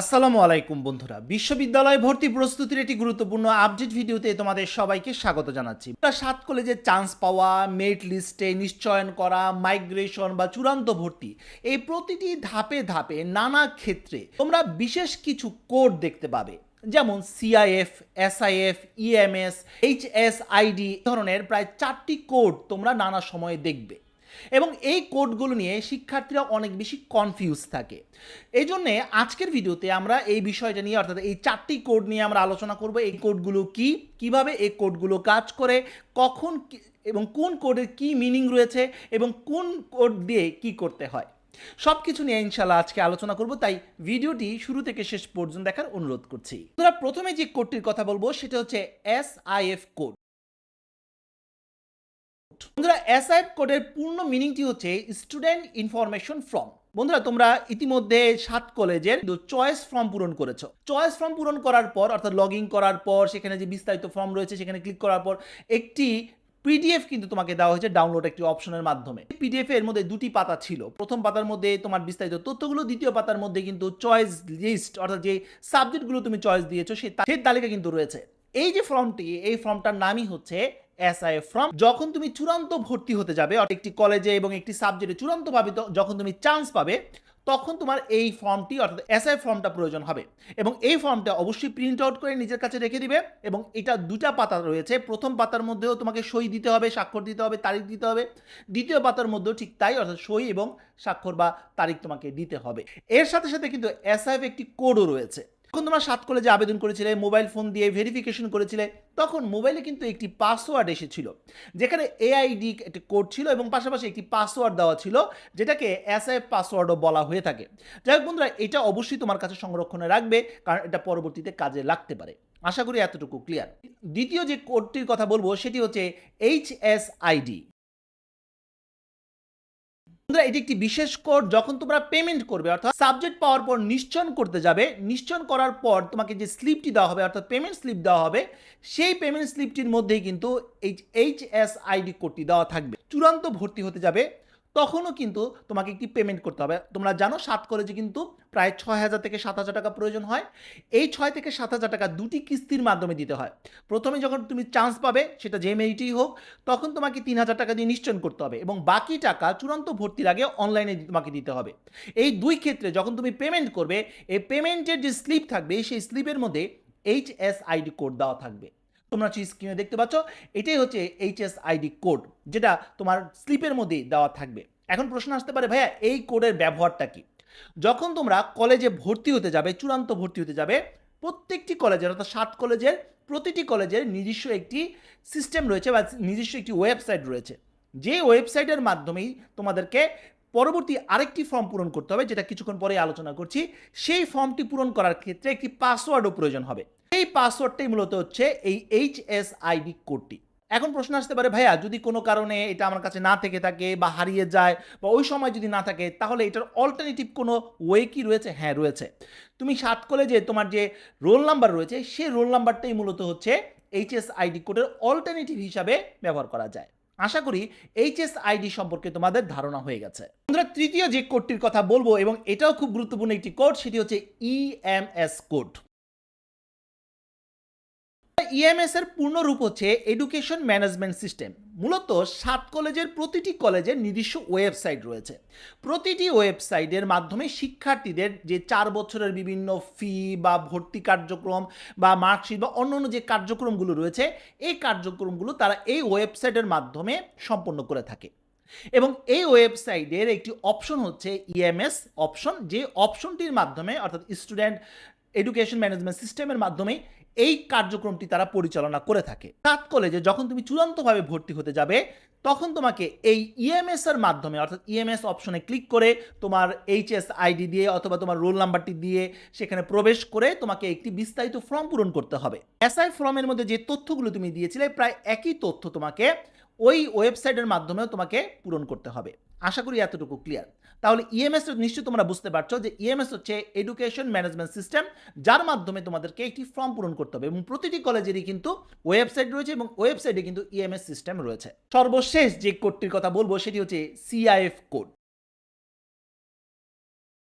আসসালামু আলাইকুম বন্ধুরা। বিশ্ববিদ্যালয় ভর্তি প্রস্তুতির একটি গুরুত্বপূর্ণ আপডেট ভিডিওতে তোমাদের সবাইকে স্বাগত জানাচ্ছি। সাত কলেজে চান্স পাওয়া, মেরিট লিস্টে নিশ্চয়ন করা, মাইগ্রেশন বা চূড়ান্ত ভর্তি, এই প্রতিটি ধাপে ধাপে নানা ক্ষেত্রে তোমরা বিশেষ কিছু কোড দেখতে পাবে। যেমন সিআইএফ এসআইএফ ইএমএস এইচএসআইডি ধরনের প্রায় চারটি কোড তোমরা নানা সময়ে দেখবে। এবং এই কোডগুলো নিয়ে শিক্ষার্থীরা অনেক বেশি কনফিউজ থাকে। এই জন্যে আজকের ভিডিওতে আমরা এই বিষয়টা নিয়ে, অর্থাৎ এই চারটি কোড নিয়ে আমরা আলোচনা করব। এই কোডগুলো কি? কীভাবে এই কোডগুলো কাজ করে? কখন এবং কোন কোডের কি মিনিং রয়েছে? এবং কোন কোড দিয়ে কি করতে হয়? সব কিছু নিয়ে ইনশাল্লাহ আজকে আলোচনা করব। তাই ভিডিওটি শুরু থেকে শেষ পর্যন্ত দেখার অনুরোধ করছি। প্রথমে যে কোডটির কথা বলব, সেটা হচ্ছে এস আই এফ কোড বন্ধুরা এসআইএফ কোডের পূর্ণ মিনিংটি হচ্ছে স্টুডেন্ট ইনফরমেশন ফর্ম বন্ধুরা, তোমরা ইতিমধ্যে সাত কলেজের চয়েস ফর্ম পূরণ করেছ। চয়েস ফর্ম পূরণ করার পর, অর্থাৎ লগ করার পর, সেখানে যে বিস্তারিত ফর্ম রয়েছে, সেখানে ক্লিক করার পর, একটি পিডিএফ কিন্তু তোমাকে দেওয়া হয়েছে ডাউনলোড একটি অপশনের মাধ্যমে। পিডিএফ এর মধ্যে দুটি পাতা ছিল। প্রথম পাতার মধ্যে তোমার বিস্তারিত তথ্যগুলো, দ্বিতীয় পাতার মধ্যে কিন্তু চয়েস লিস্ট অর্থাৎ যে সাবজেক্টগুলো তুমি চয়েস দিয়েছ সেই তালিকা কিন্তু রয়েছে। এই যে ফর্মটি এই ফর্মটার নামই হচ্ছে এসআইএফ ফর্ম যখন তুমি চূড়ান্ত ভর্তি হতে যাবে, অর্থাৎ একটি কলেজে এবং একটি সাবজেক্টে চূড়ান্তভাবে যখন তুমি চান্স পাবে, তখন তোমার এই ফর্মটি অর্থাৎ এসআই ফর্মটা প্রয়োজন হবে। এবং এই ফর্মটা অবশ্যই প্রিন্ট আউট করে নিজের কাছে রেখে দিবে এবং এটা দুটা পাতা রয়েছে। প্রথম পাতার মধ্যেও তোমাকে সই দিতে হবে, স্বাক্ষর দিতে হবে, তারিখ দিতে হবে। দ্বিতীয় পাতার মধ্যেও ঠিক তাই, অর্থাৎ সই এবং স্বাক্ষর বা তারিখ তোমাকে দিতে হবে। এর সাথে সাথে কিন্তু এসআইএফ একটি কোডও রয়েছে। যখন তোমরা সাত কলেজে আবেদন করেছিলে মোবাইল ফোন দিয়ে ভেরিফিকেশন করেছিলে, তখন মোবাইলে কিন্তু একটি পাসওয়ার্ড এসেছিল, যেখানে এআইডি একটি কোড ছিল এবং পাশাপাশি একটি পাসওয়ার্ড দেওয়া ছিল, যেটাকে এসআইএফ পাসওয়ার্ডও বলা হয়ে থাকে। যাই হোক বন্ধুরা, এটা অবশ্যই তোমার কাছে সংরক্ষণে রাখবে, কারণ এটা পরবর্তীতে কাজে লাগতে পারে। আশা করি এতটুকু ক্লিয়ার দ্বিতীয় যে কোডটির কথা বলব, সেটি হচ্ছে এইচ এস আইডি বন্ধুরা, এটি একটি বিশেষ কোড যখন তোমরা পেমেন্ট করবে, অর্থাৎ সাবজেক্ট পাওয়ার পর নিশ্চয়ন করতে যাবে, নিশ্চয়ন করার পর তোমাকে যে স্লিপটি দেওয়া হবে, অর্থাৎ পেমেন্ট স্লিপ দেওয়া হবে, সেই পেমেন্ট স্লিপটির মধ্যেই কিন্তু এইচ এইচ এস আইডি কোডটি দেওয়া থাকবে। চূড়ান্ত ভর্তি হতে যাবে। তখনও কিন্তু তোমাকে একটি পেমেন্ট করতে হবে। তোমরা জানো সাত কলেজে কিন্তু প্রায় ছয় হাজার থেকে সাত হাজার টাকা প্রয়োজন হয়। এই ছয় থেকে সাত হাজার টাকা দুটি কিস্তির মাধ্যমে দিতে হয়। প্রথমে যখন তুমি চান্স পাবে, সেটা যে হোক, তখন তোমাকে তিন হাজার টাকা দিয়ে নিশ্চয়ন করতে হবে এবং বাকি টাকা চূড়ান্ত ভর্তির আগে অনলাইনে তোমাকে দিতে হবে। এই দুই ক্ষেত্রে যখন তুমি পেমেন্ট করবে, এই পেমেন্টের যে স্লিপ থাকবে, সেই স্লিপের মধ্যে এইচ এস আইডি কোড দেওয়া থাকবে। তোমরা স্ক্রিনে দেখতে পাচ্ছ, এটাই হচ্ছে এইচ এস আইডি কোড যেটা তোমার স্লিপের মধ্যেই দেওয়া থাকবে। এখন প্রশ্ন আসতে পারে, ভাইয়া, এই কোডের ব্যবহারটা কি? যখন তোমরা কলেজে ভর্তি হতে যাবে, চূড়ান্ত ভর্তি হতে যাবে, প্রত্যেকটি কলেজের অর্থাৎ সাত কলেজের প্রতিটি কলেজের নিজস্ব একটি সিস্টেম রয়েছে বা নিজস্ব একটি ওয়েবসাইট রয়েছে। যে ওয়েবসাইটের মাধ্যমেই তোমাদেরকে পরবর্তী আরেকটি ফর্ম পূরণ করতে হবে, যেটা কিছুক্ষণ পরে আলোচনা করছি। সেই ফর্মটি পূরণ করার ক্ষেত্রে একটি পাসওয়ার্ডও প্রয়োজন হবে। এই পাসওয়ার্ডটাই মূলত হচ্ছে এই এইচ এস আইডি কোডটি এখন প্রশ্ন আসতে পারে, ভাইয়া, যদি কোনো কারণে এটা আমার কাছে না থেকে থাকে বা হারিয়ে যায় বা ওই সময় যদি না থাকে, তাহলে এটার অল্টারনেটিভ কোনো ওয়ে কি রয়েছে? হ্যাঁ রয়েছে। তুমি সাত কলেজে তোমার যে রোল নাম্বার রয়েছে, সেই রোল নাম্বারটাই মূলত হচ্ছে এইচএস আইডি কোডের অল্টারনেটিভ হিসাবে ব্যবহার করা যায়। আশা করি এইচএস আইডি সম্পর্কে তোমাদের ধারণা হয়ে গেছে। বন্ধুরা, তৃতীয় যে কোডটির কথা বলব এবং এটাও খুব গুরুত্বপূর্ণ একটি কোড, সেটি হচ্ছে E ইএমএস কোড ইএমএস এর পূর্ণ রূপ হচ্ছে এডুকেশন ম্যানেজমেন্ট সিস্টেম মূলত সাত কলেজের প্রতিটি কলেজের নিজস্ব ওয়েবসাইট রয়েছে। প্রতিটি ওয়েবসাইটের মাধ্যমে শিক্ষার্থীদের যে চার বছরের বিভিন্ন ফি বা ভর্তি কার্যক্রম বা মার্কশিট বা অন্যান্য যে কার্যক্রমগুলো রয়েছে, এই কার্যক্রমগুলো তারা এই ওয়েবসাইটের মাধ্যমে সম্পন্ন করে থাকে। এবং এই ওয়েবসাইটের একটি অপশন হচ্ছে ইএমএস অপশন যে অপশনটির মাধ্যমে অর্থাৎ স্টুডেন্ট এডুকেশন ম্যানেজমেন্ট সিস্টেমের মাধ্যমে এই কার্যক্রমটি তারা পরিচালনা করে থাকে। সাত কলেজে যখন তুমি চূড়ান্তভাবে ভর্তি হতে যাবে, তখন তোমাকে এই ইএমএস এর মাধ্যমে, অর্থাৎ ইএমএস অপশনে ক্লিক করে তোমার এইচএস আইডি দিয়ে অথবা তোমার রোল নাম্বারটি দিয়ে সেখানে প্রবেশ করে তোমাকে একটি বিস্তারিত ফর্ম পূরণ করতে হবে। এসআই ফর্মের মধ্যে যে তথ্যগুলো তুমি দিয়েছিলে, প্রায় একই তথ্য তোমাকে ওই ওয়েবসাইটের মাধ্যমেও তোমাকে পূরণ করতে হবে। আশা করি এতটুকু ক্লিয়ার তাহলে ইএমএস নিশ্চয়ই তোমরা বুঝতে পারছ যে ইএমএস হচ্ছে এডুকেশন ম্যানেজমেন্ট সিস্টেম যার মাধ্যমে তোমাদেরকে একটি ফর্ম পূরণ করতে হবে এবং প্রতিটি কলেজেরই কিন্তু ওয়েবসাইট রয়েছে এবং ওয়েবসাইটে কিন্তু ইএমএস সিস্টেম রয়েছে। সর্বশেষ যে কোডটির কথা বলব সেটি হচ্ছে সিআইএফ কোড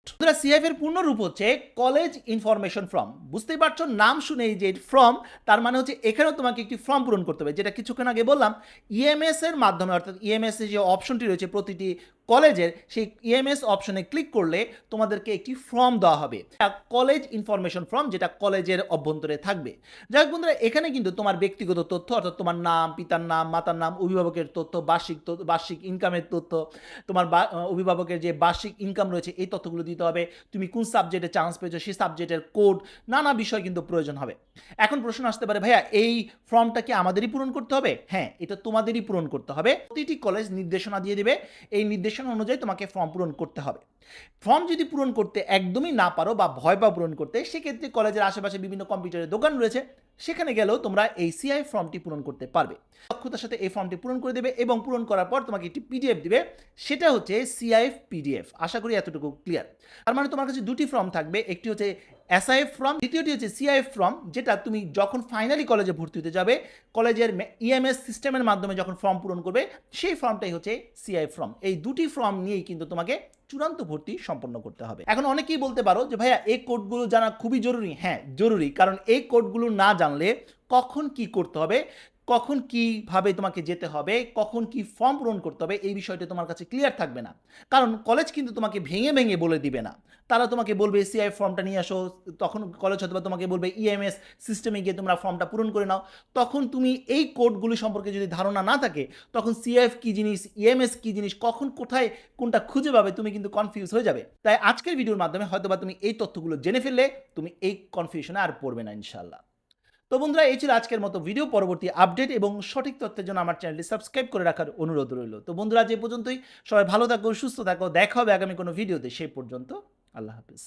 বন্ধুরা সিএফ এর পূর্ণ রূপ হচ্ছে কলেজ ইনফরমেশন ফর্ম বুঝতেই পারছ? নাম শুনেই যে ফর্ম তার মানে হচ্ছে এখানেও তোমাকে একটি ফর্ম পূরণ করতে হবে, যেটা কিছুক্ষণ আগে বললাম। ইএমএস এর মাধ্যমে, অর্থাৎ ইএমএস এর যে অপশনটি রয়েছে প্রতিটি কলেজের সেই ইএমএস অপশনে ক্লিক করলে তোমাদেরকে একটি ফর্ম দেওয়া হবে। কলেজ ইনফরমেশন ফর্ম যেটা কলেজের অভ্যন্তরে থাকবে। যাই বন্ধুরা, এখানে কিন্তু তোমার ব্যক্তিগত তথ্য অর্থাৎ তোমার নাম, পিতার নাম, মাতার নাম, অভিভাবকের তথ্য, বার্ষিক বার্ষিক ইনকামের তথ্য, তোমার অভিভাবকের যে বার্ষিক ইনকাম রয়েছে, এই তথ্যগুলো দিতে হবে। তুমি কোন সাবজেক্টে চান্স পেয়েছ, সেই সাবজেক্টের কোড নানা বিষয় কিন্তু প্রয়োজন হবে। এখন প্রশ্ন আসতে পারে, ভাইয়া, এই ফর্মটা কি আমাদেরই পূরণ করতে হবে? হ্যাঁ এটা তোমাদেরই পূরণ করতে হবে। প্রতিটি কলেজ নির্দেশনা দিয়ে দেবে। এই নির্দেশনা অনুযায়ী তোমাকে ফর্ম পূরণ করতে হবে। ফর্ম যদি পূরণ করতে একদমই না পারো বা ভয় পাও পূরণ করতে, সেক্ষেত্রে কলেজের আশেপাশে বিভিন্ন কম্পিউটারের দোকান রয়েছে। সেখানে গেলেও তোমরা এই সিআই ফর্মটি পূরণ করতে পারবে। দক্ষতার সাথে এই ফর্মটি পূরণ করে দেবে এবং পূরণ করার পর তোমাকে একটি পিডিএফ দিবে। সেটা হচ্ছে সিআইএফ পিডিএফ আশা করি এতটুকু ক্লিয়ার তার মানে তোমার কাছে দুটি ফর্ম থাকবে। একটি হচ্ছে এসআইএফ ফর্ম দ্বিতীয়টি হচ্ছে সিআইএফ ফর্ম যেটা তুমি যখন ফাইনালি কলেজে ভর্তি হতে যাবে, কলেজের ইএমএস সিস্টেমের মাধ্যমে যখন ফর্ম পূরণ করবে, সেই ফর্মটাই হচ্ছে সিআইএফ ফর্ম এই দুটি ফর্ম নিয়েই কিন্তু তোমাকে চূড়ান্ত ভর্তি সম্পন্ন করতে হবে। এখন অনেকেই বলতে পারো যে, ভাইয়া, এই কোডগুলো জানা খুবই জরুরি। হ্যাঁ জরুরি। কারণ এই কোডগুলো না জানলে কখন কি করতে হবে, কখন কীভাবে তোমাকে যেতে হবে, কখন কি ফর্ম পূরণ করতে হবে, এই বিষয়টা তোমার কাছে ক্লিয়ার থাকবে না। কারণ কলেজ কিন্তু তোমাকে ভেঙে ভেঙে বলে দিবে না। তারা তোমাকে বলবে, সিআই ফর্মটা নিয়ে আসো। তখন কলেজ হয়তো তোমাকে বলবে, ইএমএস সিস্টেমে গিয়ে তোমরা ফর্মটা পূরণ করে নাও। তখন তুমি এই কোডগুলি সম্পর্কে যদি ধারণা না থাকে, তখন সিএফ কী জিনিস, ইএমএস কি জিনিস, কখন কোথায় কোনটা খুঁজে পাবে, তুমি কিন্তু কনফিউজ হয়ে যাবে। তাই আজকের ভিডিওর মাধ্যমে হয়তোবা তুমি এই তথ্যগুলো জেনে ফেললে তুমি এই কনফিউশনে আর পড়বে না ইনশাল্লাহ তো বন্ধুরা, এই ছিল আজকের মতো ভিডিও পরবর্তী আপডেট এবং সঠিক তথ্যের জন্য আমার চ্যানেলটি সাবস্ক্রাইব করে রাখার অনুরোধ রইল। তো বন্ধুরা যে পর্যন্তই। সবাই ভালো থাকো, সুস্থ থাকো। দেখা হবে আগামী কোনো ভিডিওতে সেই পর্যন্ত আল্লাহ হাফিজ।